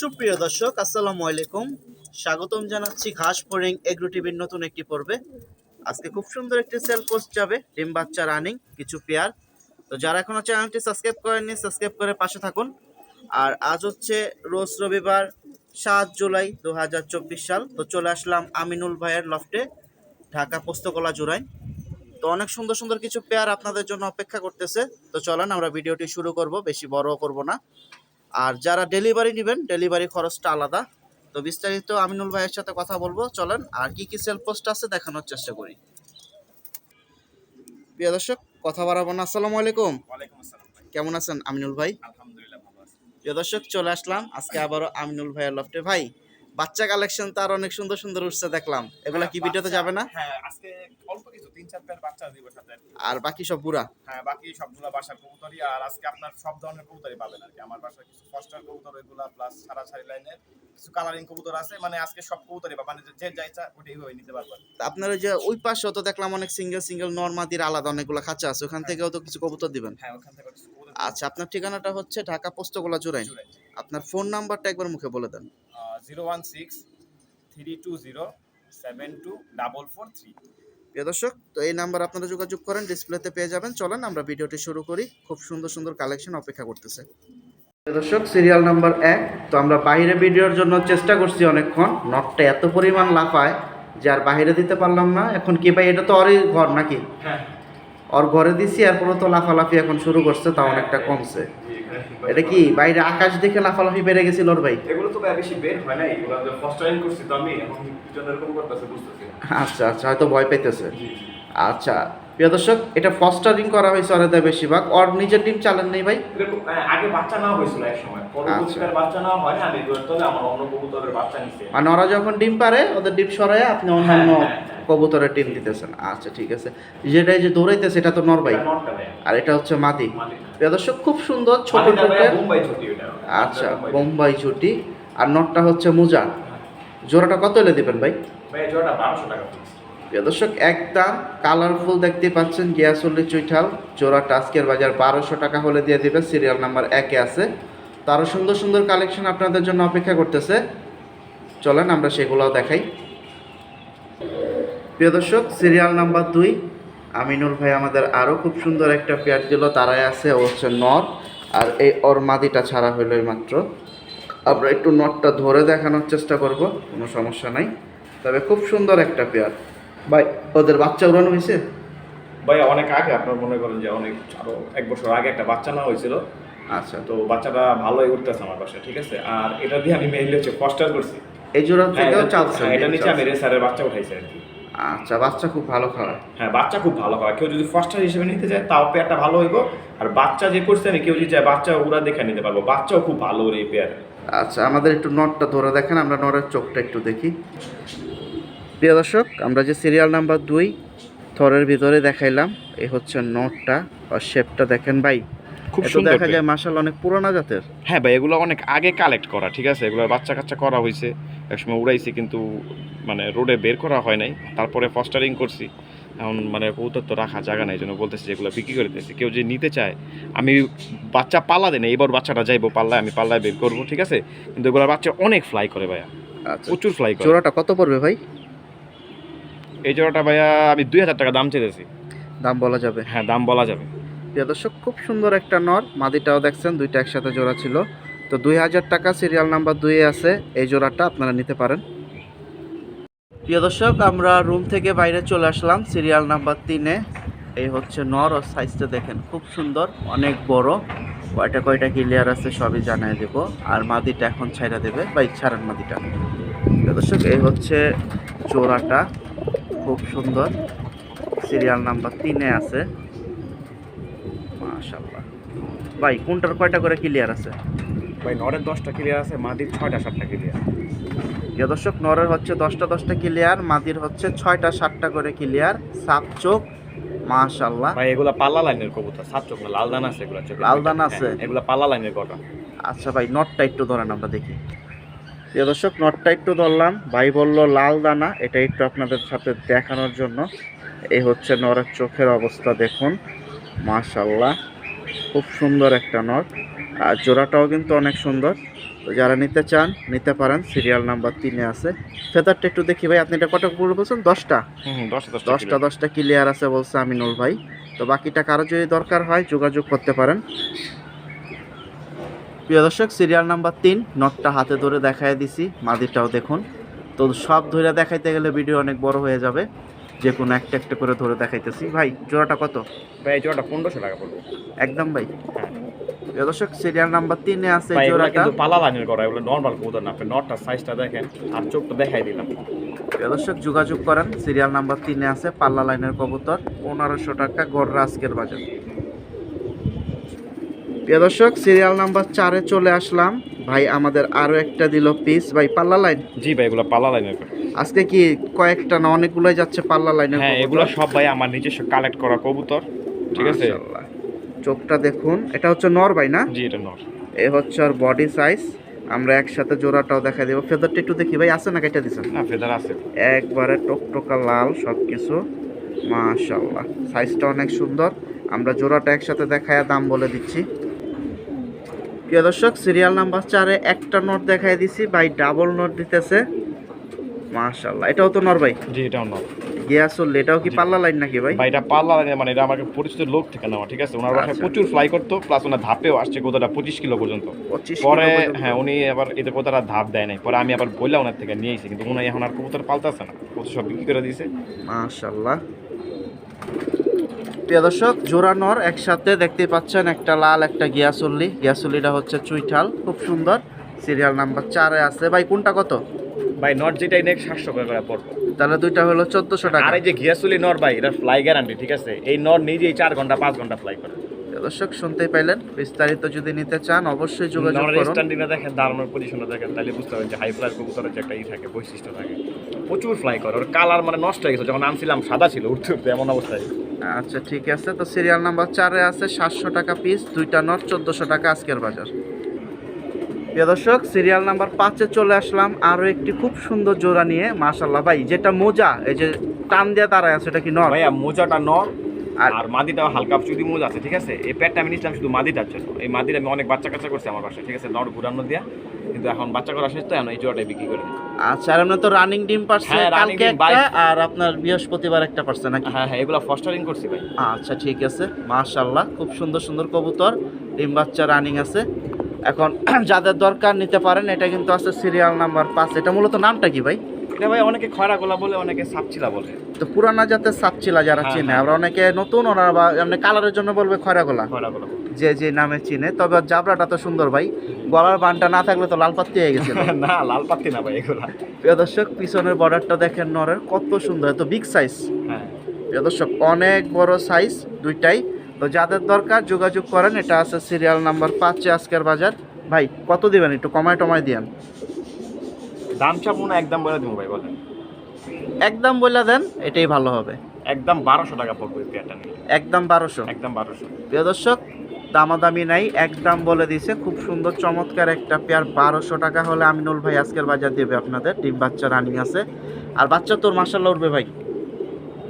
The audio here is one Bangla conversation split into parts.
সুপ্রিয় দর্শক, আসসালামু আলাইকুম। স্বাগতম জানাচ্ছি ঘাস ফরিং এগ্রো টিভির নতুন একটি পর্বে। আজকে খুব সুন্দর একটি সেল পোস্ট যাবে, ডিম বাচ্চা রানিং কিছু পেয়ার। তো যারা এখনও চ্যানেলটি সাবস্ক্রাইব করেননি সাবস্ক্রাইব করে পাশে থাকুন। আর আজ হচ্ছে রোজ রবিবার, সাত জুলাই দু হাজার চব্বিশ সাল। তো চলে আসলাম আমিনুল ভাইয়ের লফটে ঢাকা পোস্তকলা জোড়াই তো অনেক সুন্দর সুন্দর কিছু পেয়ার আপনাদের জন্য অপেক্ষা করতেছে। তো চলেন আমরা ভিডিওটি শুরু করব, বেশি বড় করব না। আর যারা ডেলিভারি নেবেন ডেলিভারি খরচটা আলাদা। তো বিস্তারিত আমিনুল ভাইয়ের সাথে কথা বলব চলেন। আর কি কি সেল পোস্ট আছে দেখানোর চেষ্টা করি। প্রিয় দর্শক কথা বাড়াবো না। আসসালামু আলাইকুম। ওয়ালাইকুম আসসালাম ভাই। কেমন আছেন আমিনুল ভাই? আলহামদুলিল্লাহ ভালো আছি। প্রিয় দর্শক চলে আসলাম। আজকে আবারও আমিনুল ভাইয়ের লফটে ভাই বাচ্চা কালেকশন তার অনেক সুন্দর সুন্দর উঠছে দেখলাম। এগুলা কি ভিডিওতে যাবে না? হ্যাঁ আজকে অল্প কিছু তিন চার পেয়ার বাচ্চা দিব সাথে আর বাকি সব বুড়া? হ্যাঁ বাকি সবগুলো বাসার কবুতরই আর আজকে আপনার সব ধরনের কবুতরই পাবেন আর কি। আমার বাসায় কিছু ফস্টার কবুতর এগুলা প্লাস সারা সারি লাইনের কিছু কালারিং কবুতর আছে মানে আজকে সব কবুতরই পাবেন মানে যে যা ইচ্ছা ওটাই হয়ে নিতে পারবেন। আপনার ওই যে ওই পাশেও তো দেখলাম অনেক সিঙ্গেল সিঙ্গেল নর্মাদির আলাদা অনেকগুলো খাঁচা আছে ওখান থেকেও তো কিছু কবুতর দিবেন? হ্যাঁ ওখান থেকে আচ্ছা আপনার ঠিকানাটা হচ্ছে ঢাকা পোস্তগোলা জোড়াই আপনার ফোন নাম্বারটা একবার মুখে বলে দেন। Zero one six three two zero seven two double four three. প্রিয় দর্শক তো এই নাম্বার আপনারা যোগাযোগ করেন ডিসপ্লেতে পেয়ে যাবেন। চলেন আমরা ভিডিওটি শুরু করি। খুব সুন্দর সুন্দর কালেকশন অপেক্ষা করতেছে। দর্শক সিরিয়াল নাম্বার এক। তো আমরা বাইরে ভিডিওর জন্য চেষ্টা করছি অনেকক্ষণ। নটটা এত পরিমাণ লাফায় যে আর বাইরে দিতে পারলাম না। এখন কি ভাই এটা তো ওরই ঘর নাকি? হ্যাঁ। ওর ঘরে দিছি এরপরে তো লাফালাফি এখন শুরু করছে তাও অনেকটা কমছে। এটা কি বাইরে আকাশ দেখে লাফালাফি বেড়ে গেছিল ওর ভাই? এগুলো তো বেশি বের হয় না এগুলো ফার্স্ট টাইম করছি তো আমি এখন এরকম করতেছে বুঝতেছি আচ্ছা আচ্ছা হয়তো ভয় পাইতেছে। আচ্ছা প্রিয় দর্শক এটা ফস্টারিং করা হয়েছে অনেকটা বেশিরভাগ। ওর নিজের ডিম চালান নেই ভাই? আহ, আগে বাচ্চা নেওয়া হয়েছিল এক সময়। আচ্ছা। বাচ্চা নেওয়া হয় না আমি আমার অন্য কবুতরের বাচ্চা নিছে। মানে ওরা যখন ডিম পারে ওদের ডিম সরায় আপনি অন্যান্য হ্যাঁ, হ্যাঁ, হ্যাঁ। কবুতরের ডিম দিতেছেন। আচ্ছা ঠিক আছে। যেটা যে দৌড়াইতেছে এটা তো নরবাই আর এটা হচ্ছে মাদি। দর্শক খুব সুন্দর ছোট আচ্ছা বোম্বাই ছুটি আর নটটা হচ্ছে মুজা। জোড়াটা কত এলে দিবেন ভাই? দর্শক একদম কালারফুল দেখতে পাচ্ছেন গিয়াসল্লি চুইঠাল। জোড়াটা আজকের বাজার বারোশো টাকা হলে দিয়ে দিবে। সিরিয়াল নাম্বার একে আছে। তো আরও সুন্দর সুন্দর কালেকশন আপনাদের জন্য অপেক্ষা করতেছে। চলেন আমরা সেগুলোও দেখাই। প্রিয় দর্শক সিরিয়াল নাম্বার দুই। আমিনুল ভাই আমাদের আরও খুব সুন্দর একটা পেয়ার দিল তারাই আছে ও হচ্ছে নর আর এই ওর মাদিটা ছাড়া হইল মাত্র আমরা একটু নটটা ধরে দেখানোর চেষ্টা করব কোনো সমস্যা নাই। তবে খুব সুন্দর একটা পেয়ার। ভাই ওদের বাচ্চা উড়ানো হয়েছে? ভাই অনেক আগে আপনার মনে করেন যে অনেক আরও এক বছর আগে একটা বাচ্চা নেওয়া হয়েছিল। আচ্ছা। তো বাচ্চাটা ভালোই উঠতেছে আমার বাসায় ঠিক আছে? আর এটা দিয়ে আমি মেইনলি হচ্ছে ফস্টার করছি। এই জোড়া হ্যাঁ, থেকেও চালছে। হ্যাঁ, এটা নিচে আমি রেসারের বাচ্চা উঠাইছি আর কি। আচ্ছা বাচ্চা খুব ভালো খাওয়ায়। হ্যাঁ বাচ্চা খুব ভালো হয় কেউ যদি ফার্স্টার হিসেবে নিতে চায় তাও পেয়ারটা ভালো হইব। আর বাচ্চা যে করছে আমি কেউ যদি চায় বাচ্চা ওরা দেখে নিতে পারব। বাচ্চাও খুব ভালো ওর এই পেয়ার আচ্ছা আমাদের একটু নটটা ধরে দেখেন আমরা নরের চোখটা একটু দেখি। প্রিয় দর্শক আমরা যে সিরিয়াল নাম্বার দুই থরের ভিতরে দেখাইলাম এই হচ্ছে নটটা আর শেপটা দেখেন ভাই। খুব সুন্দর দেখা যায় মাসাল অনেক পুরানা জাতের। হ্যাঁ ভাই এগুলো অনেক আগে কালেক্ট করা ঠিক আছে? এগুলো বাচ্চা কাচ্চা করা হয়েছে একসময় উড়াইছি কিন্তু মানে রোডে বের করা হয় নাই। তারপরে ফস্টারিং করছি। এখন মানে কৌতর তো রাখা জায়গা নাই জন্য বলতেছি যেগুলো বিক্রি করে দিতেছি। কেউ যদি নিতে চায় আমি বাচ্চা পাল্লা দেন এইবার বাচ্চাটা যাইবো পাল্লায় আমি পাল্লায় বের করব ঠিক আছে? কিন্তু এগুলো বাচ্চা অনেক ফ্লাই করে ভাইয়া। আচ্ছা। প্রচুর ফ্লাই করে। জোড়াটা কত পড়বে ভাই? এই জোড়াটা ভাইয়া আমি দুই হাজার টাকা দাম চেয়েছি। দাম বলা যাবে। হ্যাঁ দাম বলা যাবে। প্রিয় দর্শক খুব সুন্দর একটা নর। মাদিটাও দেখছেন দুইটা একসাথে জোড়া ছিল। তো দুই হাজার টাকা সিরিয়াল নাম্বার দুইয়ে আছে, এই জোড়াটা আপনারা নিতে পারেন। প্রিয় দর্শক, আমরা রুম থেকে বাইরে চলে আসলাম সিরিয়াল নাম্বার তিনে এই হচ্ছে নর ও সাইজটা দেখেন, খুব সুন্দর, অনেক বড়। কয়টা কয়টা ক্লিয়ার আছে সবই জানাই দেব, আর মাদিটা এখন ছাইরা দেবে, বা ছাড়েন মাদিটা। প্রিয় দর্শক, এই হচ্ছে জোড়াটা, খুব সুন্দর। সিরিয়াল নাম্বার তিনে আছে। মাশাল্লাহ ভাই, কোনটার কয়টা করে ক্লিয়ার আছে? ভাই নরের দশটা ক্লিয়ার আছে মাদির ছয়টা সাতটা ক্লিয়ার প্রিয় দর্শক নরের হচ্ছে দশটা দশটা ক্লিয়ার মাদির হচ্ছে ছয়টা সাতটা করে ক্লিয়ার সাপ চোখ মাশাল্লাহ ভাই এগুলা পাল্লা লাইনের কবুতর সাত চোখ না লাল দানা আছে এগুলা চোখে লাল দানা আছে? হ্যাঁ, এগুলা পাল্লা লাইনের কটা। আচ্ছা ভাই নটটা একটু ধরেন আমরা দেখি। প্রিয় দর্শক নটটা একটু ধরলাম। ভাই বলল লাল দানা এটা একটু আপনাদের সাথে দেখানোর জন্য। এই হচ্ছে নরের চোখের অবস্থা দেখুন। মাশাল্লাহ খুব সুন্দর একটা নট। আর জোড়াটাও কিন্তু অনেক সুন্দর। তো যারা নিতে চান নিতে পারেন। সিরিয়াল নাম্বার তিনে আছে। ফেদারটা একটু দেখি ভাই আপনি এটা কত পড়ে বলছেন? দশটা? দশটা দশটা ক্লিয়ার আছে বলছে আমিনুল ভাই। তো বাকিটা কারও যদি দরকার হয় যোগাযোগ করতে পারেন। প্রিয় দর্শক সিরিয়াল নাম্বার তিন নটটা হাতে ধরে দেখায় দিছি। মাদিটাও দেখুন। তো সব ধরে দেখাইতে গেলে ভিডিও অনেক বড় হয়ে যাবে। যে কোনো একটা একটা করে ধরে দেখাইতেছি। ভাই জোড়াটা কত? ভাই জোড়াটা পনেরোশো টাকা পড়বে। একদম ভাই। হ্যাঁ। দর্শক সিরিয়াল নাম্বার তিনে আছে ভাই জোড়াটা। কিন্তু পালা লাইনের করা এগুলো নর্মাল কবুতর না আপনি নটটা সাইজটা দেখেন আর চোখটা দেখাই দিলাম। দর্শক যোগাযোগ করেন সিরিয়াল নাম্বার তিনে আছে পাল্লা লাইনের কবুতর পনেরোশো টাকা গড়রা আজকের বাজার। প্রিয় দর্শক সিরিয়াল নাম্বার চারে চলে আসলাম। ভাই আমাদের আরও একটা দিল পিস ভাই পাল্লা লাইন? জি ভাই এগুলো পাল্লা লাইনের আজকে কি কয়েকটা না অনেকগুলোই যাচ্ছে পাল্লা লাইনের হ্যাঁ এগুলো সব ভাই আমার নিজস্ব কালেক্ট করা কবুতর ঠিক আছে। চোখটা দেখুন। এটা হচ্ছে নর ভাই না? জি এটা নর। এ হচ্ছে আর বডি সাইজ আমরা একসাথে জোড়াটাও দেখা দেবো। ফেদারটা একটু দেখি। ভাই আছে না কেটে দিছেন না ফেদার আছে। একবারে টকটকা লাল সব কিছু মাশাল্লাহ সাইজটা অনেক সুন্দর। আমরা জোড়াটা একসাথে দেখায় দাম বলে দিচ্ছি। প্রিয় দর্শক সিরিয়াল নাম্বার চারে একটা নোট দেখাই দিছি। ভাই ডাবল নোট দিতেছে। মাশাল্লাহ এটাও তো নর ভাই? জি এটাও নর। গিয়াসুল এটাও কি পাল্লা লাইন নাকি ভাই? ভাই এটা পাল্লা লাইনের মানে এটা আমাকে পরিচিত লোক থেকে নেওয়া ঠিক আছে? ওনার বাসায় আচ্ছা। প্রচুর ফ্লাই করতো প্লাস ওনার ধাপেও আসছে কোথাটা পঁচিশ কিলো পর্যন্ত। পরে হ্যাঁ উনি আবার কোথাটা ধাপ দেয় নাই। পরে আমি আবার বললাম ওনার থেকে নিয়েছি কিন্তু উনি এখন আর কবুতর পাল্টাছে না। কবুতর সব বিক্রি করে দিয়েছে। মাশাল্লাহ প্রিয় দর্শক জোড়া একসাথে দেখতে পাচ্ছেন একটা লাল একটা গিয়াসল্লি গিয়াসল্লিটা হচ্ছে চুইঠাল খুব সুন্দর। সিরিয়াল নাম্বার চারে আছে। ভাই কোনটা কত? ভাই নট যেটা নেক সাতশো টাকা করে পড়বে। তাহলে দুইটা হলো চোদ্দশো টাকা। আর এই যে ঘিয়াসুলি নর ভাই এটা ফ্লাই গ্যারান্টি ঠিক আছে? এই নর নিজেই চার ঘণ্টা পাঁচ ঘণ্টা ফ্লাই করে। দর্শক শুনতেই পাইলেন বিস্তারিত যদি নিতে চান অবশ্যই যোগাযোগ করুন। স্ট্যান্ডিংটা দেখেন দাঁড়ানোর পজিশনটা দেখেন তাহলে বুঝতে পারবেন যে হাই ফ্লাই কবুতরের যে একটা ই থাকে বৈশিষ্ট্য থাকে। প্রচুর ফ্লাই করে ওর কালার মানে নষ্ট হয়ে গেছে যখন আনছিলাম সাদা ছিল উঠতে উঠতে এমন অবস্থায়। আচ্ছা ঠিক আছে তো সিরিয়াল নাম্বার চারে আছে সাতশো টাকা পিস দুইটা নট চোদ্দশো টাকা আজকের বাজার। প্রিয় দর্শক সিরিয়াল নাম্বার পাঁচে চলে আসলাম আরও একটি খুব সুন্দর জোড়া নিয়ে মাশাল্লাহ ভাই যেটা মোজা এই যে টান দিয়ে দাঁড়ায় আছে এটা কি নর? ভাইয়া মোজাটা নর আর মাদিটা হালকা চুদি মোজা আছে ঠিক আছে? এই প্যাডটা আমি নিচ্ছিলাম শুধু মাদিটার জন্য। এই মাদির আমি অনেক বাচ্চা কাচ্চা করছি আমার বাসায় ঠিক আছে? নর ঘুরানো দিয়া। কিন্তু এখন বাচ্চা করা শেষ তো এখন এই জোড়াটাই বিক্রি করে আচ্ছা আর এমনি তো রানিং ডিম পারছে হ্যাঁ, কালকে একটা আর আপনার বৃহস্পতিবার একটা পারছে নাকি? হ্যাঁ হ্যাঁ এগুলো ফস্টারিং করছি ভাই। আচ্ছা ঠিক আছে। মাশাল্লাহ খুব সুন্দর সুন্দর কবুতর ডিম বাচ্চা রানিং আছে। এখন যাদের দরকার নিতে পারেন এটা কিন্তু আছে সিরিয়াল নাম্বার পাঁচ। এটা মূলত নামটা কি ভাই? এটা ভাই অনেকে খয়রা গোলা বলে অনেকে সাপচিলা বলে। তো পুরানা জাতের সাপচিলা যারা হ্যাঁ, চিনে হ্যাঁ। আবার অনেকে নতুন ওরা বা এমনি কালারের জন্য বলবে খয়রা গোলা যে যে নামে চিনে। তবে জাবরাটা তো সুন্দর ভাই। গলার বানটা না থাকলে তো লাল পাত্তি হয়ে গেছিল না লাল পাত্তি না ভাই এগুলা। প্রিয় দর্শক পিছনের বর্ডারটা দেখেন নরের কত সুন্দর এত বিগ সাইজ হ্যাঁ। প্রিয় দর্শক অনেক বড় সাইজ দুইটাই। তো যাদের দরকার যোগাযোগ করেন এটা আছে সিরিয়াল নাম্বার পাঁচে আজকের বাজার। ভাই কত দেবেন? একটু কমায় টমায় দিয়েন। দাম চাপ একদম বলে দিব ভাই বলেন। একদম বলে দেন এটাই ভালো হবে। একদম বারোশো টাকা পড়বে পেয়ারটা নিয়ে একদম বারোশো। একদম বারোশো। প্রিয় দর্শক দামাদামি নাই একদম বলে দিছে খুব সুন্দর চমৎকার একটা পেয়ার বারোশো টাকা হলে আমিনুল ভাই আজকের বাজার দেবে আপনাদের। ডিম বাচ্চা রানিং আছে। আর বাচ্চা তোর মাসাল্লাহ উঠবে ভাই।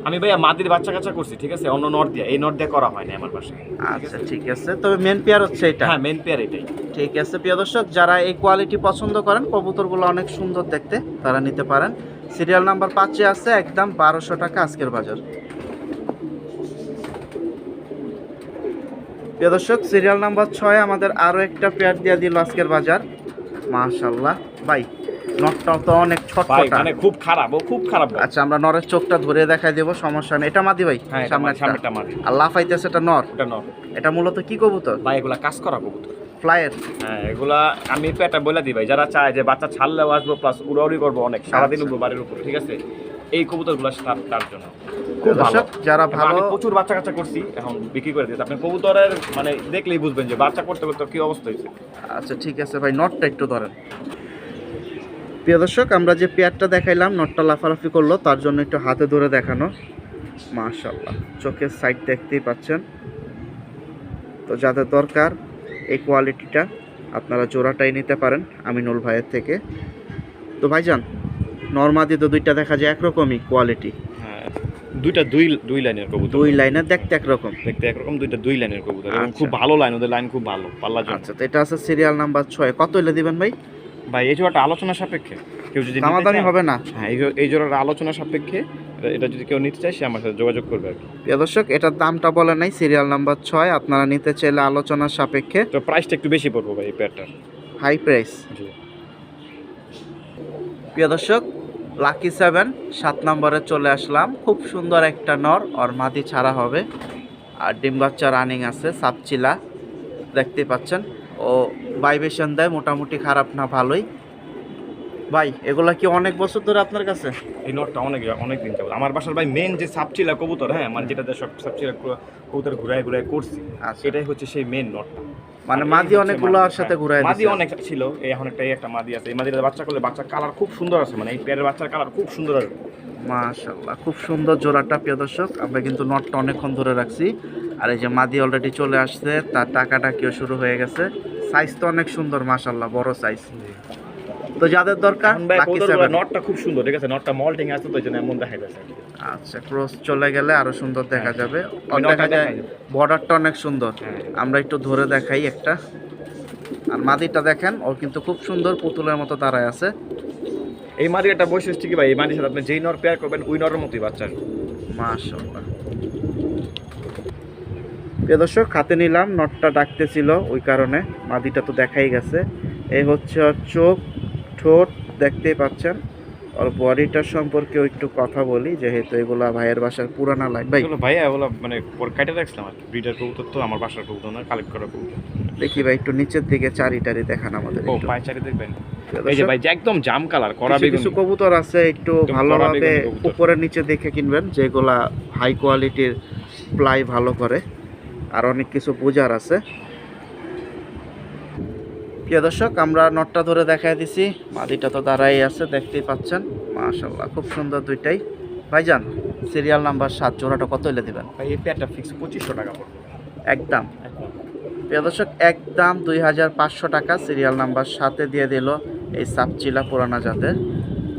আমি ভাইয়া মাদির বাচ্চা কাচ্চা করছি ঠিক আছে? অন্য নট দিয়ে এই নট দিয়ে করা হয় না আমার পাশে আচ্ছা ঠিক আছে। তবে মেন পেয়ার হচ্ছে এটা। হ্যাঁ মেন পেয়ার এটাই। ঠিক আছে প্রিয় দর্শক যারা এই কোয়ালিটি পছন্দ করেন কবুতরগুলো অনেক সুন্দর দেখতে তারা নিতে পারেন। সিরিয়াল নাম্বার পাঁচে আছে একদম বারোশো টাকা আজকের বাজার। প্রিয় দর্শক সিরিয়াল নাম্বার ছয় আমাদের আরও একটা পেয়ার দিয়ে দিল আজকের বাজার। মাশাল্লাহ ভাই। নটটাও তো অনেক ছোট মানে খুব খারাপ ও খুব খারাপ আচ্ছা আমরা নরের চোখটা ধরে দেখাই দেবো সমস্যা নেই। এটা মাদি ভাই হ্যাঁ সামনে মাদি, সামনেটা মাদি। আর লাফাইতেছে এটা নর। এটা নট এটা মূলত কি কবুতর? ভাই এগুলা কাজ করা কবুতর। ফ্লাইয়ের। হ্যাঁ এগুলা আমি একটা বলে দিই ভাই যারা চায় যে বাচ্চা ছাড়লেও আসব প্লাস উড়াউড়ি করব অনেক সারাদিন আচ্ছা। উঠবো বাড়ির উপর ঠিক আছে? এই কবুতরগুলো তার তার জন্য। খুব ভালো। যারা ভালো প্রচুর বাচ্চা কাচ্চা করছি এখন বিক্রি করে দিতে আপনি কবুতরের মানে দেখলেই বুঝবেন যে বাচ্চা করতে করতে কি অবস্থা হয়েছে। আচ্ছা ঠিক আছে ভাই নটটা একটু ধরেন। প্রিয় দর্শক আমরা যে পেয়ারটা দেখাইলাম নটটা লাফালাফি করল তার জন্য একটু হাতে ধরে দেখানো। মাশাল্লাহ চোখের সাইড দেখতেই পাচ্ছেন। তো যাদের দরকার এই কোয়ালিটিটা আপনারা জোড়াটাই নিতে পারেন আমিনুল ভাইয়ের থেকে। তো ভাইজান নর্মাদি তো দুইটা দেখা যায় একরকমই কোয়ালিটি হ্যাঁ দুইটা দুই দুই লাইনের কবুতর। দুই লাইনের দেখতে একরকম। দেখতে একরকম দুইটা দুই লাইনের কবুতর। আচ্ছা। খুব ভালো লাইন ওদের লাইন খুব ভালো পাল্লা আচ্ছা তো এটা আছে সিরিয়াল নাম্বার ছয়। কত হইলে দিবেন ভাই? ভাই এই জোড়াটা আলোচনা সাপেক্ষে। কেউ যদি দামাদামি হবে না। হ্যাঁ এই জোড়াটা আলোচনা সাপেক্ষে এটা- যদি কেউ নিতে চায় সে আমার সাথে যোগাযোগ করবে আর কি। প্রিয় দর্শক এটার দামটা বলে নাই সিরিয়াল নাম্বার ছয় আপনারা নিতে চাইলে আলোচনার সাপেক্ষে। তো প্রাইসটা একটু বেশি পড়ব ভাই এই পেয়ারটার হাই প্রাইস জি। প্রিয় দর্শক লাকি সেভেন সাত নম্বরে চলে আসলাম। খুব সুন্দর একটা নর ওর মাদি ছাড়া হবে। আর ডিম বাচ্চা রানিং আছে সাপচিলা দেখতে পাচ্ছেন। ও ভাইবেশন দেয় মোটামুটি খারাপ না ভালোই। ভাই এগুলা কি অনেক বছর ধরে আপনার কাছে? এই নটটা অনেক অনেক দিন যাব আমার বাসার ভাই মেন যে সাপচিলা কবুতর হ্যাঁ মানে যেটাতে সব সাপচিলা কবুতর ঘুরায় ঘুরায় করছি আচ্ছা। এটাই হচ্ছে সেই মেন নটটা মানে মাদি হচ্ছে অনেকগুলো মাদি, ওর সাথে হ্যাঁ। ঘুরায় মাদি অনেক ছিল এই এখন একটা এই একটা মাদি আছে। এই মাদিটা বাচ্চা করলে বাচ্চা কালার খুব সুন্দর আছে মানে এই পেয়ারের বাচ্চার কালার খুব সুন্দর আছে। মাশাল্লাহ খুব সুন্দর জোড়াটা প্রিয় দর্শক। আমরা কিন্তু নটটা অনেকক্ষণ ধরে রাখছি। আর এই যে মাদি অলরেডি চলে আসছে তার টাকাটা কেউ শুরু হয়ে গেছে? সাইজ তো অনেক সুন্দর মাশাল্লাহ বড় সাইজ তো যাদের দরকার। নটটা খুব সুন্দর ঠিক আছে নটটা মল্টিং আছে তো জন্য এমন দেখা যাচ্ছে আচ্ছা ক্রস চলে গেলে আরও সুন্দর দেখা হ্যাঁ। যাবে দেখা যায়। বর্ডারটা অনেক সুন্দর হ্যাঁ। আমরা একটু ধরে দেখাই একটা আর মাদিটা দেখেন ও কিন্তু খুব সুন্দর পুতুলের মতো দাঁড়ায় আছে এই মাদির একটা বৈশিষ্ট্য কি ভাই এই মাদির সাথে আপনি যেই নর পেয়ার করবেন ওই নরের মতোই বাচ্চা আসবে। প্রিয় দর্শক হাতে নিলাম নটটা ডাকতেছিল ওই কারণে মাদিটা তো দেখাই গেছে। এই হচ্ছে ওর চোখ ঠোঁট দেখতেই পাচ্ছেন। ওর বডিটার সম্পর্কে একটু কথা বলি যেহেতু এগুলা ভাইয়ের বাসার পুরানা লাগ ভাই ভাইয়া এগুলো মানে কাটে রাখছিলাম আর ব্রিডার কবুতর তো আমার বাসার কবুতর না কালেক্ট করা কবুতর। দেখি ভাই একটু নিচের দিকে চারি টারি দেখান আমাদের ও। পায়চারি দেখবেন? এই যে ভাই যে একদম জাম কালার করা কিছু কিছু কবুতর আছে একটু ভালোভাবে। উপরের নিচে দেখে কিনবেন যেগুলা হাই কোয়ালিটির প্লাই ভালো করে। আর অনেক কিছু বোঝার আছে। প্রিয় দর্শক আমরা নটটা ধরে দেখাই দিছি। মাদিটা তো দাঁড়াই আছে দেখতেই পাচ্ছেন। মাশাল্লাহ খুব সুন্দর দুইটাই। ভাইজান সিরিয়াল নাম্বার সাত জোড়াটা কত এলে দিবেন? ভাই এই পেয়ারটা ফিক্স পঁচিশশো টাকা পড়বে। একদম। প্রিয় দর্শক একদম দুই হাজার পাঁচশো টাকা সিরিয়াল নাম্বার সাথে দিয়ে দিল এই সাপচিলা পুরানা জাতের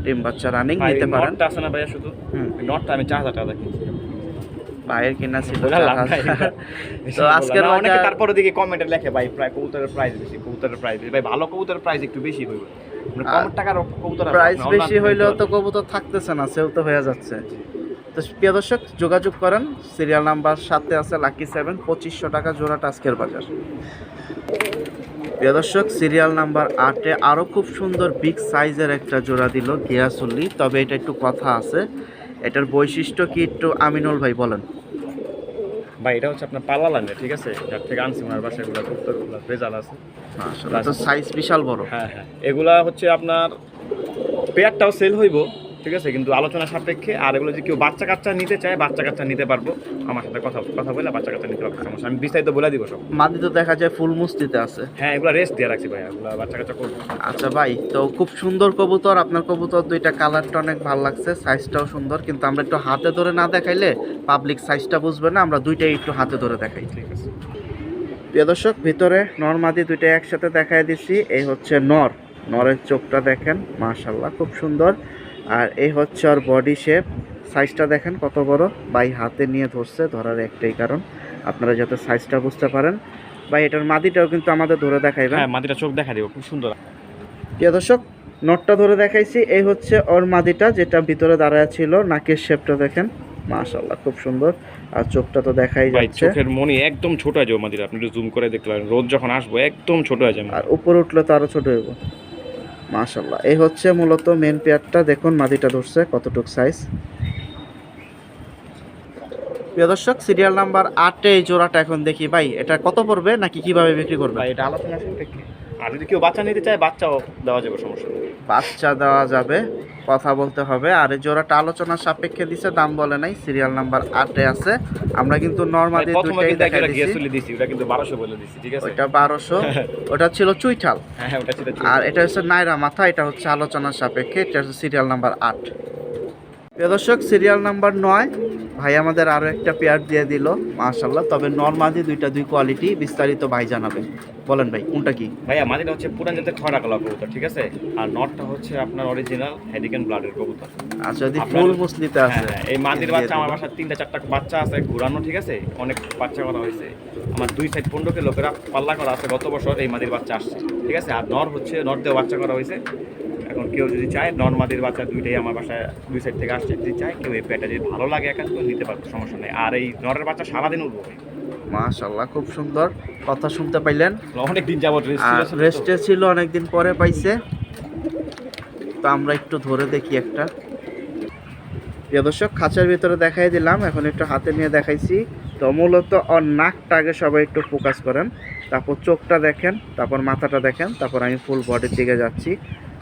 ডিম বাচ্চা রানিং নিতে পারেন। আছে না ভাইয়া শুধু? নটটা আমি চার হাজার টাকা কিনছি। কিনা ছিল। তো আজকের না, অনেকে বাজার- তারপরে দিকে কমেন্টে লেখে ভাই প্রায় কবুতরের প্রাইস বেশি কবুতরের প্রাইস বেশি। ভাই ভালো কবুতরের প্রাইস একটু বেশি হইবে মানে কম টাকার কবুতর প্রাইস বেশি হইলেও তো কবুতর থাকতেছে না তো হয়ে যাচ্ছে। তো প্রিয় দর্শক যোগাযোগ করেন সিরিয়াল নাম্বার সাথে আছে লাকি সেভেন পঁচিশশো টাকা জোড়াটা আজকের বাজার। প্রিয় দর্শক সিরিয়াল নাম্বার আটে আরও খুব সুন্দর বিগ সাইজের একটা জোড়া দিল গিয়াসুল্লি তবে এটা একটু কথা আছে। এটার বৈশিষ্ট্য কি একটু আমিনুল ভাই বলেন। ভাই এটা হচ্ছে আপনার পাল্লা লাইনে ঠিক আছে? যার থেকে আনছি ওনার বাসায় এগুলো ভেজাল আছে। সাইজ বিশাল বড়। হ্যাঁ হ্যাঁ। এগুলা হচ্ছে আপনার পেয়ারটাও সেল হইব ঠিক আছে? কিন্তু আলোচনা সাপেক্ষে আর এগুলো যে কেউ বাচ্চা কাচ্চা নিতে চায় বাচ্চা কাচ্চা নিতে পারব। আমার সাথে কথা কথা বলে বাচ্চা কাচ্চা নিতে পারব সমস্যা। আমি বিস্তারিত বলে দিব সব। মাদি তো দেখা যায় ফুল মুস্তিতে আছে। হ্যাঁ এগুলো রেস্ট দিয়ে রাখছি ভাই এগুলো বাচ্চা কাচ্চা করব। আচ্ছা ভাই তো খুব সুন্দর কবুতর আপনার কবুতর দুইটা কালারটা অনেক ভালো লাগছে সাইজটাও সুন্দর কিন্তু আমরা একটু হাতে ধরে না দেখাইলে পাবলিক সাইজটা বুঝবে না আমরা দুইটাই একটু হাতে ধরে দেখাই। ঠিক আছে। প্রিয় দর্শক ভিতরে নর মাদি দুইটা একসাথে দেখাই দিচ্ছি এই হচ্ছে নর। নরের চোখটা দেখেন মাশাল্লাহ খুব সুন্দর। আর এই হচ্ছে ওর বডি শেপ সাইজটা দেখেন কত বড়। ভাই হাতে নিয়ে ধরছে ধরার একটাই কারণ। আপনারা যাতে সাইজটা বুঝতে পারেন। ভাই এটার মাদিটাও কিন্তু আমাদের ধরে দেখাইবেন হ্যাঁ মাটিটা চোখ দেখা দিব খুব সুন্দর। প্রিয় দর্শক নটটা ধরে দেখাইছি। এই হচ্ছে ওর মাদিটা যেটা ভিতরে দাঁড়ায় ছিল নাকের শেপটা দেখেন। মাশাল্লাহ খুব সুন্দর। আর চোখটা তো দেখাই যাচ্ছে। চোখের মনি একদম ছোট হয়ে যাবে মাদিটা। আপনি একটু জুম করে দেখতে পারেন। রোদ যখন আসব একদম ছোট হয়ে যাবে। আর উপরে উঠলে তো আরও ছোট হইব। মাশাল্লাহ এই হচ্ছে মূলত মেন পেয়ারটা দেখুন মাদিটা ধরছে, কতটুক সাইজ প্রিয় দর্শক সিরিয়াল নাম্বার আটে এই জোড়াটা এখন দেখি। ভাই, এটা কত পড়বে নাকি কীভাবে বিক্রি করবে এটা আলোচনা আর যদি কেউ বাচ্চা নিতে চায় বাচ্চাও দেওয়া যাবে সমস্যা নেই। বাচ্চা দেওয়া যাবে কথা বলতে হবে। আর এই জোড়াটা আলোচনা সাপেক্ষে দিছে দাম বলে নাই সিরিয়াল নাম্বার আটে আছে। আমরা কিন্তু নর্মালি দেখাই একটা দিছি। ওটা কিন্তু বারোশো বলে দিছি ঠিক আছে? ওইটা বারোশো। ওটা ছিল চুইঠাল। হ্যাঁ হ্যাঁ ওটা ছিল আর এটা হচ্ছে নাইরা মাথা এটা হচ্ছে আলোচনার সাপেক্ষে এটা হচ্ছে সিরিয়াল নাম্বার আট। প্রিয় দর্শক সিরিয়াল নাম্বার নয়। ভাই আমাদের আরও একটা পেয়ার দিয়ে দিল মাশাল্লাহ তবে নর্মাদি দুইটা দুই কোয়ালিটি বিস্তারিত ভাই জানাবে। বলেন ভাই কোনটা কি? ভাইয়া মাদিটা হচ্ছে পুরান জাতের খয়রা কালার কবুতর ঠিক আছে? আর নটটা হচ্ছে আপনার অরিজিনাল হেডিকেন ব্লাডের কবুতর। আচ্ছা যদি ফুল মুসলিতে আছে হ্যাঁ, হ্যাঁ, এই মাদির বাচ্চা আমার বাসার তিনটা চারটা বাচ্চা আছে ঘুরানো ঠিক আছে? অনেক বাচ্চা করা হয়েছে। আমার দুই সাইড পনেরো কিলো লোকেরা পাল্লা করা আছে গত বছর এই মাদির বাচ্চা আসছে ঠিক আছে? আর নর হচ্ছে নর দিয়ে বাচ্চা করা হয়েছে। এখন কেউ যদি চায় মাদির বাচ্চা দুইটাই আমার বাসায় দুই সাইড থেকে আসছে যদি চায় কেউ এই পেটা যদি ভালো লাগে একান্ত নিতে পারবে সমস্যা নেই। আর এই নরের বাচ্চা সারাদিন উঠবো। মাশাল্লাহ খুব সুন্দর কথা শুনতে পাইলেন। অনেক দিন যাবত রেস্ট ছিল অনেকদিন পরে পাইছে। তো আমরা একটু ধরে দেখি একটা। প্রিয় দর্শক খাঁচার ভিতরে দেখাই দিলাম এখন একটু হাতে নিয়ে দেখাইছি। তো মূলত ওর নাকটা আগে সবাই একটু ফোকাস করেন। তারপর চোখটা দেখেন তারপর মাথাটা দেখেন তারপর আমি ফুল বডির দিকে যাচ্ছি।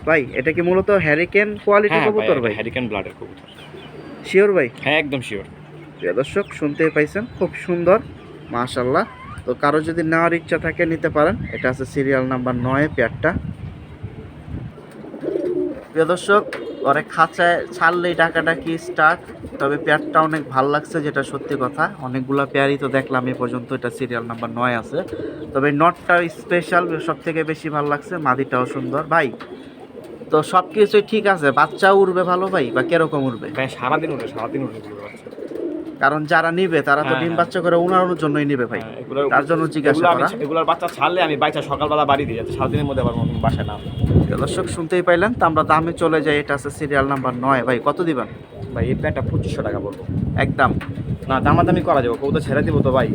ভাই এটা কি মূলত হ্যারিকেন কোয়ালিটি হ্যাঁ কবুতর ভাই হ্যারিকেন ব্লাডের কবুতর। শিওর ভাই? হ্যাঁ একদম শিওর প্রিয় দর্শক শুনতেই পাইছেন খুব সুন্দর মাশাল্লাহ তো কারও যদি নেওয়ার ইচ্ছা থাকে নিতে পারেন। এটা আছে সিরিয়াল নাম্বার নয় পেয়ারটা। প্রিয় দর্শক ওরে খাঁচায় ছাড়লেই ডাকাটা কি স্টার্ট তবে পেয়ারটা অনেক ভালো লাগছে যেটা সত্যি কথা। অনেকগুলো পেয়ারই তো দেখলাম এই পর্যন্ত এটা সিরিয়াল নাম্বার নয় আছে। তবে নটটা স্পেশাল সব থেকে বেশি ভালো লাগছে মাদিটাও সুন্দর। ভাই তো সব কিছুই ঠিক আছে বাচ্চা উড়বে ভালো ভাই বা কীরকম উড়বে? ভাই সারাদিন উঠে সারাদিন উঠে বাচ্চা। কারণ যারা নিবে তারা তো হ্যাঁ, ডিম হ্যাঁ। বাচ্চা করে উনানোর জন্যই নিবে ভাই। হ্যাঁ, তার জন্য জিজ্ঞাসা করা। এগুলোর বাচ্চা ছাড়লে আমি বাইচা সকালবেলা বাড়ি দিই যাতে সারাদিনের মধ্যে আবার বাসায় না দর্শক শুনতেই পাইলেন তো আমরা দামে চলে যাই এটা আছে সিরিয়াল নাম্বার নয়। ভাই কত দিবেন? ভাই এই প্যান্টটা পঁচিশশো টাকা বলব একদম। না দামাদামি করা যাবে কবুতর ছেড়ে দিব তো ভাই।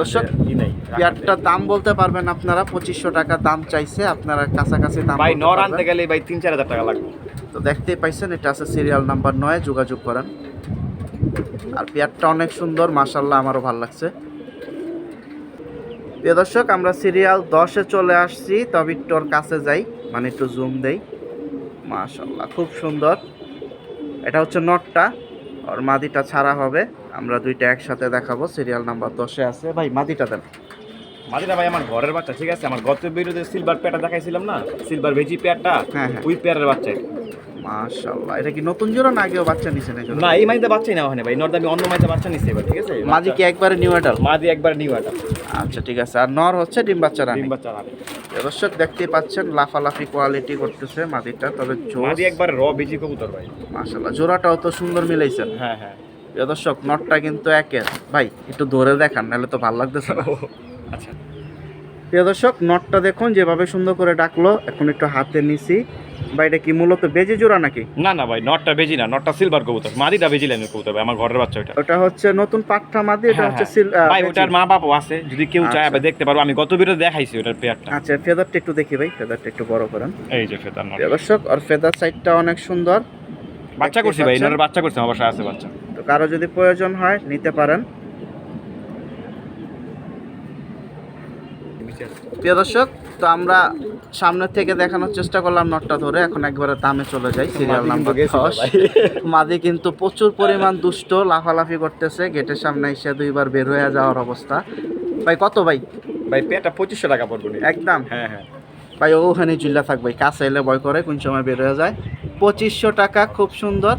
দর্শক, কি নেই পেয়ারটার দাম বলতে পারবেন আপনারা পঁচিশশো টাকা দাম চাইছে আপনারা কাছাকাছি দাম ভাই নর আনতে গেলে ভাই তিন চার হাজার টাকা লাগবে। তো দেখতেই পাইছেন এটা আছে সিরিয়াল নাম্বার নয় যোগাযোগ করেন। আর পেয়ারটা অনেক সুন্দর মাশাল্লাহ আমারও ভালো লাগছে। প্রিয় দর্শক আমরা সিরিয়াল দশে চলে আসছি তবে একটু ওর কাছে যাই মানে একটু জুম দেই। মাশাল্লাহ খুব সুন্দর। এটা হচ্ছে নটটা। আর মাদিটা ছাড়া হবে। আমরা দুইটা একসাথে দেখাবো। সিরিয়াল নাম্বার দশে আছে। ভাই মাদিটা দেন। মাদিরা ভাই আমার ঘরের বাচ্চা ঠিক আছে? আমার গত বিরুদ্ধে সিলভার প্যাটা দেখাইছিলাম না? সিলভার ভেজি প্যাটটা হ্যাঁ, হ্যাঁ। ওই প্যারের বাচ্চা। মাশাল্লাহ এটা কি নতুন জোড়া না আগেও বাচ্চা এই জোড়া না এই মাইতে বাচ্চাই না ওখানে ভাই। নর্দে আমি অন্য মাইতে বাচ্চা নিচ্ছি এবার ঠিক আছে? মাদি কি একবারে নিউ অ্যাডাল মাদি একবার নিউ এটা আচ্ছা ঠিক আছে। আর নর হচ্ছে ডিম বাচ্চা রানী। ডিম বাচ্চা রাখে দর্শক দেখতে পাচ্ছেন লাফালাফি কোয়ালিটি করতেছে মাটিটা তবে মাদি একবার র বেজি কবুতর ভাই। মাশাআল্লাহ জোড়াটাও তো সুন্দর মিলাইছেন। হ্যাঁ হ্যাঁ। দর্শক নটটা কিন্তু একের। ভাই একটু ধরে দেখান নাহলে তো ভালো লাগতেছে না। আচ্ছা। প্রিয় দর্শক নটটা দেখুন যেভাবে সুন্দর করে ডাকলো এখন একটু হাতে নিছি। বা এটা কি মূলত বেজে জোড়া নাকি? না না ভাই নটটা বেজি না নটটা সিলভার কবুতর মাদিটা বেজি লাইনের কবুতর ভাই আমার ঘরের বাচ্চা ওটা ওটা হচ্ছে নতুন পাঠা মাদি এটা হ্যাঁ, হচ্ছে হ্যাঁ। সিল- ভাই ওটার মা বাপও আছে যদি কেউ চায় আচ্ছা। আবার দেখতে পারব আমি গত বিরোধ দেখাইছি ওটার পেয়ারটা। আচ্ছা ফেদারটা একটু দেখি ভাই ফেদারটা একটু বড় করেন। এই যে ফেতার নট দর্শক আর ফেদার সাইডটা অনেক সুন্দর। বাচ্চা করছি ভাই। নরের বাচ্চা করছি আমার আছে বাচ্চা। তো কারও যদি প্রয়োজন হয় নিতে পারেন। প্রিয় দর্শক তো আমরা সামনে থেকে দেখানোর চেষ্টা করলাম নটটা ধরে এখন একবারে দামে চলে যাই সিরিয়াল নাম্বার দশ। মাদি কিন্তু প্রচুর পরিমাণ দুষ্ট লাফালাফি করতেছে গেটের সামনে এসে দুইবার বের হয়ে যাওয়ার অবস্থা। ভাই কত ভাই? ভাই পেয়ারটা পঁচিশশো টাকা পড়ব একদম। হ্যাঁ হ্যাঁ। ভাই ওখানে চিল্লা থাকবে কাছে এলে ভয় করে কোন সময় বের হয়ে যায়। পঁচিশশো টাকা খুব সুন্দর।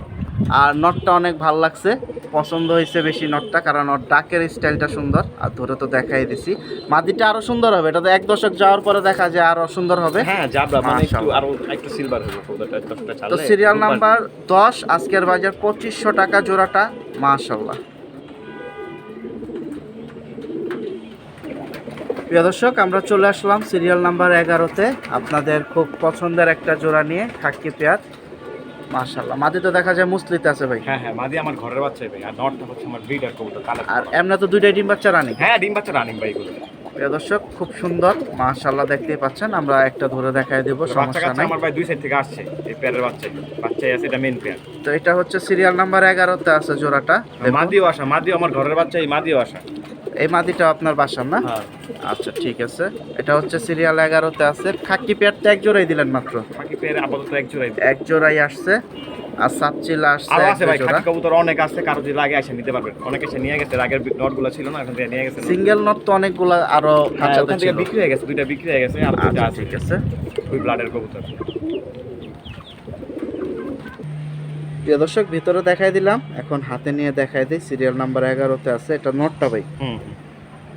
আর নটটা অনেক ভালো লাগছে। পছন্দ হয়েছে বেশি নটটা কারণ ওর ডাকের স্টাইলটা সুন্দর। আর ধরে তো দেখাই দিছি। মাদিটা আরও সুন্দর হবে। এটা তো এক দশক যাওয়ার পরে দেখা যায় আরও সুন্দর হবে। হ্যাঁ যাবরা মানে একটু আরও একটু সিলভার হবে। তো সিরিয়াল নাম্বার দশ আজকের বাজার পঁচিশশো টাকা জোড়াটা। মাশাল্লাহ প্রিয় দর্শক আমরা চলে আসলাম সিরিয়াল নাম্বার এগারোতে। আপনাদের খুব পছন্দের একটা জোড়া নিয়ে খাকি পেয়ার। মাশাল্লাহ মাদি তো দেখা যায় মুসলিতে আছে ভাই। হ্যাঁ হ্যাঁ মাদি আমার ঘরের বাচ্চাই ভাই আর নটটা হচ্ছে আমার ব্রিডার কবুতর কালার আর এমনি তো দুইটাই ডিম বাচ্চা রানি? হ্যাঁ ডিম বাচ্চা রানিং ভাই এগুলো। প্রিয় দর্শক খুব সুন্দর মাশাল্লাহ দেখতেই পাচ্ছেন আমরা একটা ধরে দেখাই দেবো সমস্যা নাই। আমার ভাই দুই সাইড থেকে আসছে এই পেয়ারের বাচ্চাই বাচ্চাই আছে এটা মেন পেয়ার তো এটা হচ্ছে সিরিয়াল নাম্বার এগারোতে আছে জোড়াটা। মাদিও আসা মাদিও আমার ঘরের বাচ্চাই মাদিও আসা। এই মাদিটা আপনার বাসার না? হ্যাঁ। আচ্ছা ঠিক আছে। এটা হচ্ছে সিরিয়াল এগারোতে আছে। খাকি পেয়ারটা এক জোড়াই দিলেন মাত্র? পেয়ারে আপাতত এক জোড়াই এক জোড়াই আসছে। আর সাতচিলা আসছে আছে ভাই খাকি কবুতর অনেক আছে কারও যদি লাগে এসে নিতে পারবেন অনেক এসে নিয়ে গেছে আগের নটগুলো ছিল না এখন নিয়ে গেছে সিঙ্গেল নট তো অনেকগুলা আরও হ্যাঁ, খাঁচাতে ছিল। বিক্রি হয়ে গেছে দুইটা বিক্রি হয়ে গেছে আর দুইটা আচ্ছা আছে। ঠিক আছে। ওই ব্লাডের কবুতর। প্রিয় দর্শক ভিতরে দেখাই দিলাম। এখন হাতে নিয়ে দেখাই দিই। সিরিয়াল নাম্বার এগারোতে আছে। এটা নটটা ভাই।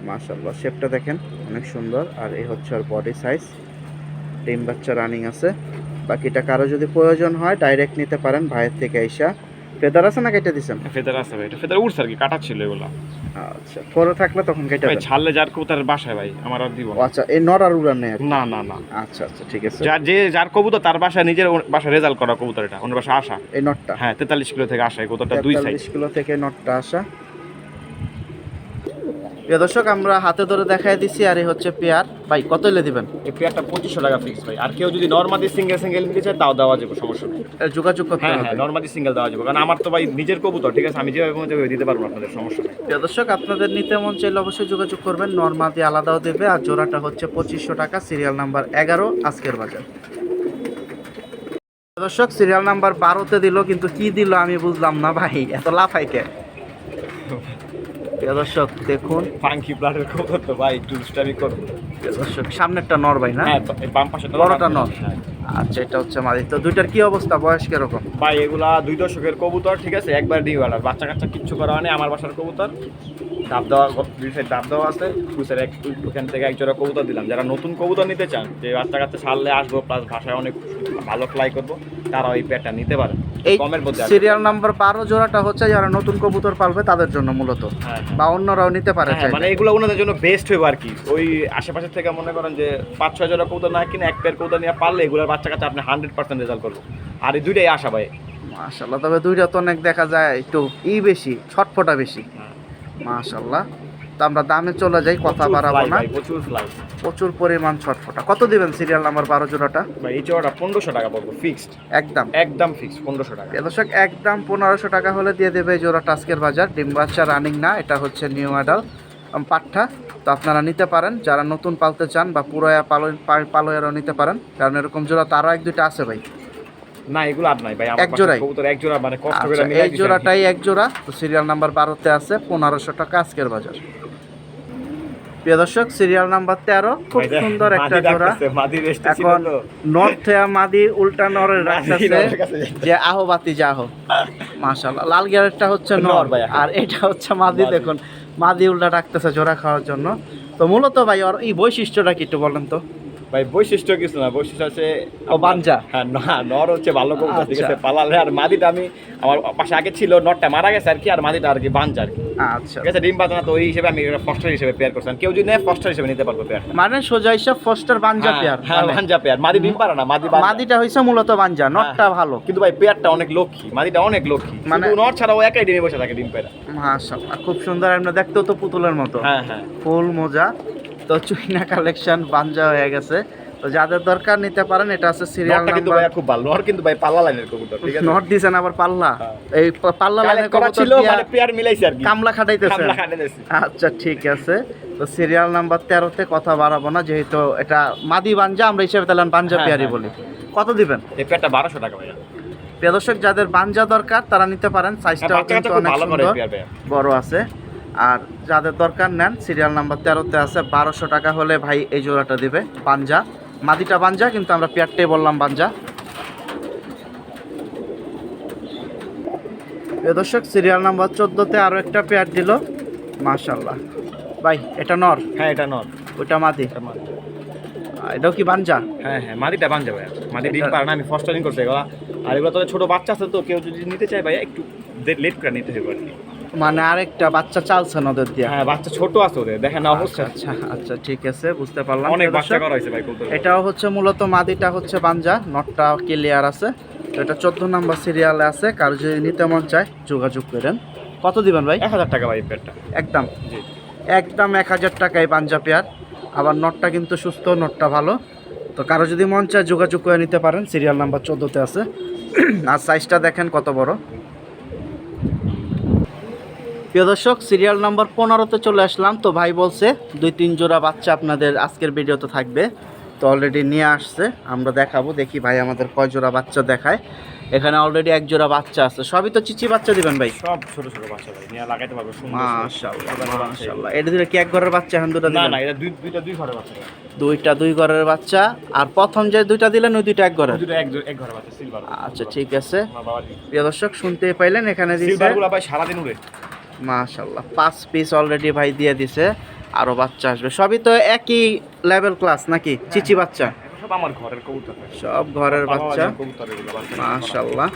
মাশাল্লাহ শেপটা দেখেন। অনেক সুন্দর। আর এই হচ্ছে ওর বডি সাইজ ডিম বাচ্চা রানিং আছে। বাকিটা কারও যদি প্রয়োজন হয় ডাইরেক্ট নিতে পারেন ভাইয়ের থেকে আইসা। ফেদার আছে না কেটে দিছেন? ফেদার আছে ভাই এটা ফেদার উঠছে আর কি কাটা ছিল এগুলো। আচ্ছা পরে থাকলে তখন কেটে ভাই ছাড়লে যার কবুতর বাসায় ভাই আমার আর দিব আচ্ছা এই নর আর উড়ান নেই না না না। আচ্ছা আচ্ছা ঠিক আছে। যার যে যার কবুতর তার বাসায় নিজের বাসায় রেজাল্ট করা কবুতর এটা অন্য বাসায় আসা। এই নটটা? হ্যাঁ তেতাল্লিশ কিলো থেকে আসা এই কবুতরটা দুই সাইড তেতাল্লিশ কিলো থেকে নটটা আসা। প্রিয় দর্শক আমরা হাতে ধরে দেখাই দিছি আর এই হচ্ছে পেয়ার। ভাই কত এলে দিবেন? এই পেয়ারটা পঁচিশশো টাকা ফিক্স ভাই। আর কেউ যদি নর্মালি সিঙ্গেল সিঙ্গেল নিতে চায় তাও দেওয়া যাবে সমস্যা নেই। যোগাযোগ করতে হ্যাঁ হ্যাঁ নর্মালি সিঙ্গেল দেওয়া যাবে। কারণ আমার তো ভাই নিজের কবুতর ঠিক আছে? আমি যেভাবে মনে চাই দিতে পারব আপনাদের সমস্যা নেই। প্রিয় দর্শক আপনাদের নিতে মন চাইলে অবশ্যই যোগাযোগ করবেন। নর্মাদি আলাদাও দেবে আর জোড়াটা হচ্ছে পঁচিশশো টাকা সিরিয়াল নাম্বার এগারো আজকের বাজার। দর্শক সিরিয়াল নাম্বার বারোতে দিল কিন্তু কি দিল আমি বুঝলাম না ভাই এত লাফাই কে প্রিয় দর্শক দেখুন। ফাঙ্কি ব্লাডের খবর তো ভাই একটু দুষ্টামি করব প্রিয় দর্শক সামনেরটা নর ভাই না? হ্যাঁ বাম পাশে বড়টা নর। আচ্ছা এটা হচ্ছে মাদি তো দুইটার কি অবস্থা? বয়স কীরকম? ভাই এগুলা দুই দশকের কবুতর ঠিক আছে? একবার বাচ্চা কাচ্চা কিচ্ছু করা হয়নি আমার বাসার কবুতর। ডাব দেওয়া দুই সাইড ডাব দেওয়া আছে। এক ওখান থেকে এক জোড়া কবুতর দিলাম। যারা নতুন কবুতর নিতে চান যে বাচ্চা কাচ্চা ছাড়লে আসব প্লাস ভাষায় অনেক ভালো ফ্লাই করব তারা ওই প্যাটটা নিতে পারে। এই কমের মধ্যে সিরিয়াল নাম্বার বারো জোড়াটা হচ্ছে যারা নতুন কবুতর পালবে তাদের জন্য মূলত। হ্যাঁ বা অন্যরাও নিতে পারে হ্যাঁ, মানে এগুলো ওনাদের জন্য বেস্ট হবে আর কি। ওই আশেপাশে থেকে মনে করেন যে পাঁচ ছয় জোড়া কবুতর না কিনে এক পেয়ার কবুতর নিয়ে পারলে এগুলোর বাচ্চা কাচ্চা আপনি হান্ড্রেড পার্সেন্ট রেজাল্ট করব। আর এই দুইটাই আশা ভাই। মাশাল্লাহ তবে দুইটা তো অনেক দেখা যায় একটু ই বেশি ছটফটা বেশি। হ্যাঁ। মাশাল্লাহ তো আমরা দামে চলে যাই কথা বাড়াবো না। প্রচুর ফ্লাই প্রচুর পরিমাণ ছটফটা। কত দিবেন সিরিয়াল নাম্বার বারো জোড়াটা? ভাই এই জোড়াটা পনেরোশো টাকা পড়ব ফিক্সড একদম। একদম ফিক্সড পনেরোশো টাকা। দর্শক একদম পনেরোশো টাকা হলে দিয়ে দেবে এই জোড়াটা আজকের বাজার। ডিম বাচ্চা রানিং না এটা হচ্ছে নিউ অ্যাডাল পাঠা তো আপনারা নিতে পারেন। যারা নতুন পালতে চান বা পুরোয়া পালো পালোয়ারও নিতে পারেন। কারণ এরকম জোড়া তো আরও এক দুইটা আছে ভাই। না এগুলো আর নাই ভাই। এক জোড়াই? কবুতর এক জোড়া মানে কষ্ট করে আচ্ছা এই। জোড়াটাই এক জোড়া। তো সিরিয়াল নাম্বার বারোতে আছে পনেরোশো টাকা আজকের বাজার। প্রিয় দর্শক সিরিয়াল নাম্বার তেরো। খুব সুন্দর একটা জোড়া। এখন নর্থ মাদি উল্টা নরের রাখতেছে। যে আহো বাতি যা আহো মাশাল্লাহ লাল গিয়ারেরটা হচ্ছে নর আর এটা হচ্ছে মাদি। দেখুন। মাদি উল্টা ডাকতেছে জোড়া খাওয়ার জন্য। তো মূলত ভাই, ওর এই বৈশিষ্ট্যটা কি একটু বলেন তো? ভাই বৈশিষ্ট্য কিছু না বৈশিষ্ট্য আছে ও বাঞ্জা। হ্যাঁ না নর হচ্ছে ভালো কবুতর ঠিক আছে? আচ্ছা। পালালে আর মাদিটা আমি আমার পাশে আগে ছিল নরটা মারা গেছে আর কি আর মাদিটা আর কি বাঞ্চা আর কি। আচ্ছা। ঠিক আছে ডিম বাঁধা না তো ওই হিসেবে আমি ফস্টার হিসেবে পেয়ার করছিলাম। কেউ যদি নেয় ফস্টার হিসেবে নিতে পারব পেয়ার মানে সোজা হিসাব ফস্টার বাঞ্জা পেয়ার হ্যাঁ মানে বাঞ্জা পেয়ার মাদি ডিম পারে না মাদি মাদিটা হইছে মূলত বাঞ্জা নটটা ভালো। কিন্তু ভাই পেয়ারটা অনেক লক্ষ্মী মাদিটা অনেক লক্ষ্মী মানে- মানে নর ছাড়াও একাই ডিমে বসে থাকে ডিম পেয়ারা। মাশাআল্লাহ খুব সুন্দর আমরা দেখতেও তো পুতুলের মতো। হ্যাঁ হ্যাঁ। ফুল মোজা। তো চুইনা কালেকশন বাঞ্জা হয়ে গেছে। তো যাদের দরকার নিতে পারেন এটা আছে সিরিয়াল কিন্তু ভাই খুব ভালো। নর কিন্তু ভাই পাল্লা লাইনের কবুতর ঠিক আছে? নট দিছেন আবার পাল্লা? হ্যাঁ। এই পাল্লা লাইনের কবুতর ছিল মানে পেয়ার মিলাইছে আর কি। কামলা খাটাইতেছে। কামলা খাটে দিয়েছি। আচ্ছা ঠিক আছে। তো সিরিয়াল নাম্বার তেরোতে কথা বাড়াবো না যেহেতু এটা মাদি বাঞ্জা আমরা হিসেবে তাহলে বাঞ্জা হ্যাঁ, পেয়ারি হ্যাঁ। বলি। কত দিবেন? এই পেয়ারটা বারোশো টাকা ভাইয়া। প্রিয় দর্শক যাদের বাঞ্জা দরকার তারা নিতে পারেন। হ্যাঁ, সাইজটাও কিন্তু অনেক সুন্দর। বড় আছে। আর যাদের দরকার নেন সিরিয়াল নাম্বার তেরোতে আছে বারোশো টাকা হলে ভাই এই জোড়াটা দেবে পাঞ্জা মাদিটা পাঞ্জা কিন্তু আমরা পেয়ারটাই বললাম পাঞ্জা দর্শক সিরিয়াল নাম্বার চোদ্দোতে আরও একটা পেয়ার দিল। মাশাল্লাহ ভাই এটা নর? হ্যাঁ এটা নর। ওইটা মাদি। এটাও কি বাঞ্জা? হ্যাঁ হ্যাঁ মাদিটা বান যাবে মাদি ডিম পারে না আমি ফস্টারিং করছি এগুলো। আর এগুলো তো ছোটো বাচ্চা আছে তো কেউ যদি নিতে চায় ভাই একটু লেট করে নিতে হবে আর কি। মানে আরেকটা বাচ্চা চালছে নদের দিয়ে। হ্যাঁ বাচ্চা ছোট আছে ওদের দেখেন না অবস্থা। আচ্ছা আচ্ছা আচ্ছা ঠিক আছে বুঝতে পারলাম। অনেক বাচ্চা করা হয়েছে ভাই এটাও হচ্ছে মূলত মাদিটা হচ্ছে বাঞ্জা নটটা ক্লিয়ার আছে। তো এটা চোদ্দ নাম্বার সিরিয়ালে আছে কারও যদি নিতে মন চায় যোগাযোগ করেন। কত দিবেন ভাই? এক হাজার টাকা ভাই পেটটা একদম। জি। একদম এক হাজার টাকায় পাঞ্জা পেয়ার আবার নটটা কিন্তু সুস্থ নটটা ভালো। তো কারও যদি মন চায় যোগাযোগ করে নিতে পারেন। সিরিয়াল নাম্বার চোদ্দোতে আছে। আর সাইজটা দেখেন কত বড়। প্রিয় দর্শক সিরিয়াল নাম্বার পনেরোতে চলে আসলাম। তো ভাই বলছে দুই তিন জোড়া বাচ্চা আপনাদের আজকের ভিডিওতে থাকবে। তো অলরেডি নিয়ে আসছে আমরা দেখাবো দেখি ভাই আমাদের কয় জোড়া বাচ্চা দেখায়। এখানে অলরেডি এক জোড়া বাচ্চা আছে। সবই তো চিচি বাচ্চা দিবেন ভাই? সব ছোট ছোট বাচ্চা ভাই নিয়ে লাগাইতে পারবে মাশাআল্লাহ মাশাআল্লাহ। এটা দিলে কি এক ঘরের বাচ্চা এখন দুটো না দিলেন না এটা দুই দুইটা দুই ঘরের বাচ্চা দুইটা দুই ঘরের বাচ্চা আর প্রথম যে দুইটা দিলেন ওই দুইটা এক ঘরের? দুইটা এক এক ঘরের বাচ্চা সিলভার আচ্ছা ঠিক আছে। প্রিয় দর্শক শুনতে পাইলেন এখানে দিছে সিলভারগুলো ভাই সারাদিন উড়ে। মাশাআল্লাহ পাঁচ পিস অলরেডি ভাই দিয়ে দিছে আরও বাচ্চা আসবে। সবই তো একই লেভেল ক্লাস নাকি? চিচি বাচ্চা? সব আমার ঘরের সব ঘরের বাবা বাচ্চা। মাশাল্লাহ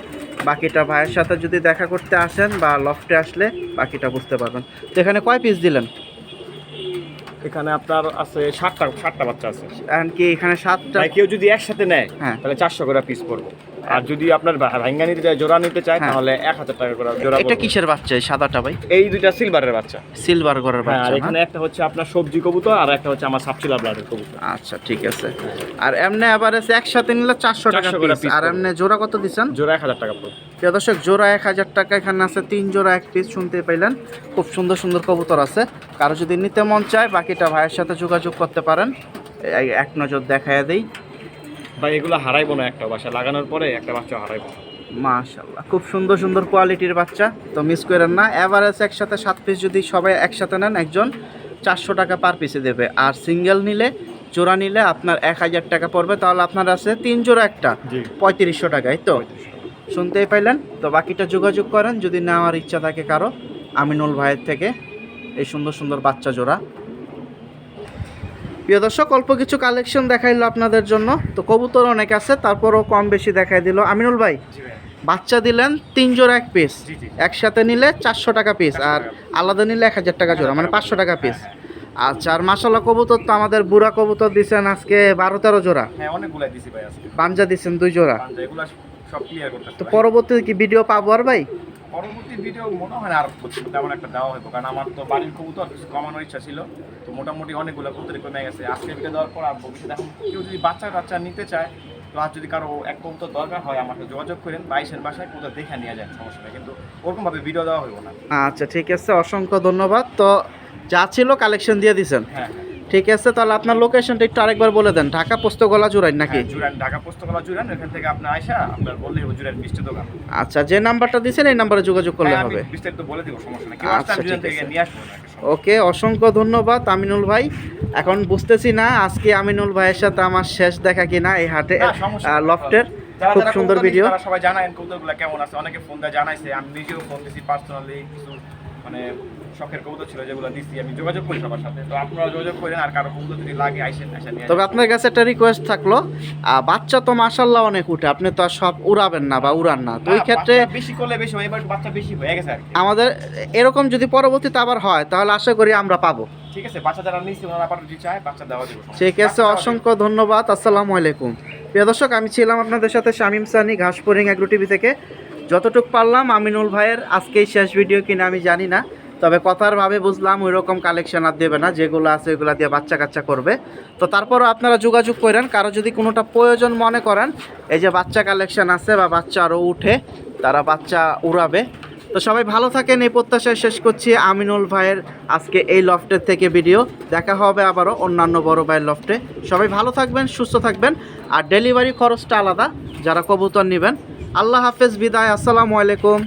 বাকিটা ভাইয়ের সাথে যদি দেখা করতে আসেন বা লফটে আসলে বাকিটা বুঝতে পারবেন। তো এখানে কয় পিস দিলেন? এখানে আপনার আছে সাতটা সাতটা বাচ্চা আছে। এখন কি এখানে সাতটা কেউ যদি একসাথে নেয় হ্যাঁ। তাহলে চারশো করে পিস পড়বে। আর যদি আপনার ভাঙ্গা নিতে চায় জোড়া নিতে চায় হ্যাঁ। তাহলে এক হাজার টাকা করে জোড়া এটা কিসের বাচ্চা এই সাদাটা ভাই? এই দুইটা সিলভারের বাচ্চা। সিলভার ঘরের হ্যাঁ, বাচ্চা আর এখানে একটা হচ্ছে আপনার সবজি কবুতর আর একটা হচ্ছে আমার সাপচিলা ব্লাডের কবুতর। আচ্ছা ঠিক আছে। আর এমনি এভারেজ একসাথে নিলে চারশো টাকা 400 করে পিস আর এমনি জোড়া কত দিচ্ছেন? জোড়া এক হাজার টাকা প্রিয় দর্শক জোড়া এক হাজার টাকা এখানে আছে তিন জোড়া এক পিস শুনতে পাইলেন। খুব সুন্দর সুন্দর কবুতর আছে। কারও যদি নিতে মন চায় বাকিটা ভাইয়ের সাথে যোগাযোগ করতে পারেন। এক নজর দেখায় দেই। ভাই এগুলো হারাইবো না একটা বাসা। লাগানোর পরে একটা বাচ্চা হারাইবো না। মাশাল্লাহ খুব সুন্দর সুন্দর কোয়ালিটির বাচ্চা তো মিস করেন না। এভারেজ একসাথে সাত পিস যদি সবাই একসাথে নেন একজন চারশো টাকা পার পিসে দেবে। আর সিঙ্গেল নিলে জোড়া নিলে আপনার এক হাজার টাকা পড়বে। তাহলে আপনার আছে তিন জোড়া একটা পঁয়ত্রিশশো টাকায় তো? শুনতেই পাইলেন? তো বাকিটা যোগাযোগ করেন। যদি নেওয়ার ইচ্ছা থাকে কারও আমিনুল ভাইয়ের থেকে এই সুন্দর সুন্দর বাচ্চা জোড়া। প্রিয় দর্শক অল্প কিছু কালেকশন দেখাইলো আপনাদের জন্য। তো কবুতর অনেক আছে তারপরও কম বেশি দেখাই দিল। আমিনুল ভাই বাচ্চা দিলেন তিন জোড়া এক পিস একসাথে নিলে চারশো টাকা পিস আর আলাদা নিলে এক হাজার টাকা জোড়া মানে পাঁচশো টাকা পিস হ্যাঁ, আচ্ছা আর মাসাল্লাহ কবুতর তো আমাদের বুড়া কবুতর দিচ্ছেন আজকে বারো তেরো জোড়া। হ্যাঁ অনেকগুলাই দিছি ভাই আজকে। পাঞ্জা দিচ্ছেন দুই জোড়া। সব ক্লিয়ার করতে তো পরবর্তীতে কি ভিডিও পাবো আর ভাই? পরবর্তী ভিডিও মনে হয় না আর তেমন একটা দেওয়া হইব কারণ আমার তো বাড়ির কবুতর কিছু কমানোর ইচ্ছা ছিল। তো মোটামুটি অনেকগুলো কবুতরই কমে গেছে। আজকে ভিডিও দেওয়ার পর আর ভবিষ্যতে এখন কেউ যদি বাচ্চা কাচ্চা নিতে চায় তো আর যদি কারও এক কবুতর দরকার হয় আমাকে যোগাযোগ করেন বাইশের বাসায় কবুতর দেখে নিয়ে যায় সমস্যা নেই। কিন্তু ওরকমভাবে ভিডিও দেওয়া হইব না। আচ্ছা ঠিক আছে অসংখ্য ধন্যবাদ। তো যা ছিল কালেকশন দিয়ে দিছেন হ্যাঁ হ্যাঁ। ঠিক আছে তাহলে আপনার লোকেশনটা একটু আরেকবার বলে দেন ঢাকা পোস্তগোলা জুরাইন নাকি? হ্যাঁ, জুরান ঢাকা পুস্তকলা জুরান এখান থেকে আপনি আইসা আপনার বললেই হবে জুরান মিষ্টি দোকান। আচ্ছা যে নাম্বারটা দিয়েছেন এই নাম্বারে যোগাযোগ করলে হ্যাঁ, হবে। বিস্তারিত বলে দিব সমস্যা নেই। আচ্ছা, ঠিক আছে। ওকে অসংখ্য ধন্যবাদ আমিনুল ভাই। এখন বুঝতেছি না আজকে আমিনুল ভাইয়ের সাথে আমার শেষ দেখা কিনা এই হাটে। লফটের খুব সুন্দর ভিডিও সবাই জানায় কবুতরগুলো কেমন আছে। অনেকে ফোন দিয়ে জানাইছে আমি নিজেও ফোন দিছি পার্সোনালি কিছু মানে শখের কবুতর ছিল যেগুলো দিছি আমি যোগাযোগ করি সবার সাথে। তো আপনারা যোগাযোগ করেন আর কারও কবুতর যদি লাগে আইসেন আইসা তবে আপনার কাছে একটা রিকোয়েস্ট থাকল বাচ্চা তো মাসাল্লাহ অনেক উঠে আপনি তো আর সব উড়াবেন না বা উড়ান না। তো ওই ক্ষেত্রে বেশি করলে বেশি হয় এবার বাচ্চা বেশি হয়ে গেছে আর আমাদের এরকম যদি পরবর্তীতে আবার হয় তাহলে আশা করি আমরা পাবো। ঠিক আছে বাচ্চা যারা নিচ্ছে ওনারা আবার যদি চায় বাচ্চা দেওয়া দেবো ঠিক আছে অসংখ্য ধন্যবাদ আসসালামু আলাইকুম। প্রিয় দর্শক আমি ছিলাম আপনাদের সাথে শামিম সানি ঘাসপুরিং অ্যাগ্রো টিভি থেকে। যতটুক পারলাম আমিনুল ভাইয়ের আজকেই শেষ ভিডিও কিনা আমি জানি না। তবে কথার ভাবে বুঝলাম ওই রকম কালেকশন আর দেবে না, যেগুলো আছে ওইগুলো দিয়ে বাচ্চা কাচ্চা করবে। তো তারপরও আপনারা যোগাযোগ করেন, কারও যদি কোনোটা প্রয়োজন মনে করেন, এই যে বাচ্চা কালেকশন আছে বা বাচ্চা আরও উঠে, তারা বাচ্চা উড়াবে। তো সবাই ভালো থাকেন, এই প্রত্যাশায় শেষ করছি আমিনুল ভাইয়ের আজকে এই লফটের থেকে ভিডিও দেখা হবে আবারও অন্যান্য বড় ভাইয়ের লফটে সবাই ভালো থাকবেন, সুস্থ থাকবেন, আর ডেলিভারি খরচটা আলাদা, যারা কবুতর নেবেন। আল্লাহ হাফেজ, বিদায়, আসসালামু আলাইকুম।